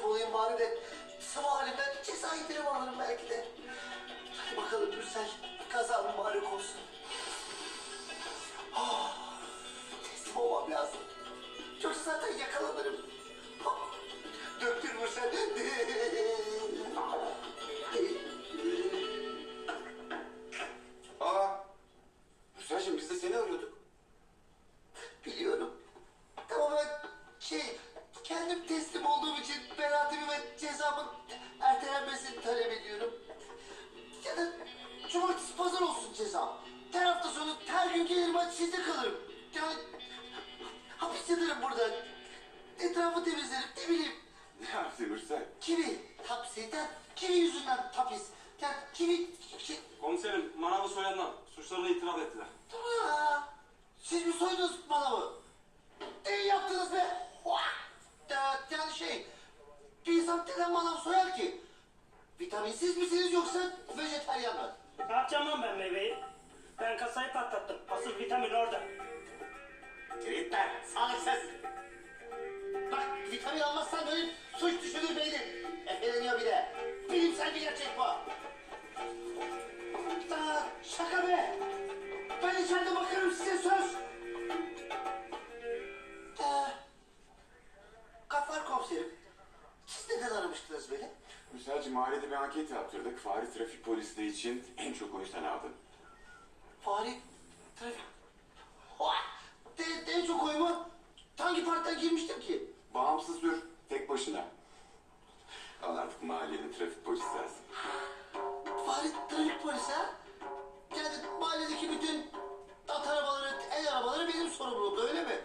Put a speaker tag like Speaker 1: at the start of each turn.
Speaker 1: teslim olayım bari de sıvı halimden
Speaker 2: ceza indirim alırım belki de. Hadi bakalım
Speaker 1: Gürsel kaza mübarek olsun. Oh, teslim olmam lazım. Yoksa zaten yakalanırım. Ve cezamın ertelenmesini talep ediyorum. Ya da cumartesi pazar olsun cezam. Her hafta sonu her gün gelirim ben sizde kalırım. Yani hapis yatarım burada. Etrafı temizlerim ne bileyim.
Speaker 2: Ne yaptı Mürsel?
Speaker 1: Kivi hapseden, kivi yüzünden hapis. Yani kivi... Şey,
Speaker 3: Komiserim manavı soyanlar suçlarını itiraf ettiler.
Speaker 1: Aa, siz mi soydunuz manavı? İyi yaptınız be. Vah! Ya, yani şey, bir manav soyar ki? Vitaminsiz misiniz yoksa vejetaryen mi?
Speaker 4: Ne yapacağım lan ben meyveyi? Ben kasayı patlattım. Asıl vitamin orada.
Speaker 1: Tripler, sağlıksız. Bak
Speaker 2: Mürsel'cim mahallede bir anket yaptırdık. Fahri trafik polisliği için en çok o yüzden aldın.
Speaker 1: Fahri trafik. De, de en çok oyumu hangi partiden girmiştim ki?
Speaker 2: Bağımsız dur, tek başına. Al artık mahallenin trafik polisi sensin.
Speaker 1: Fahri trafik polisi ha? Yani mahalledeki bütün at arabaları, el arabaları benim sorumluluğumda öyle mi?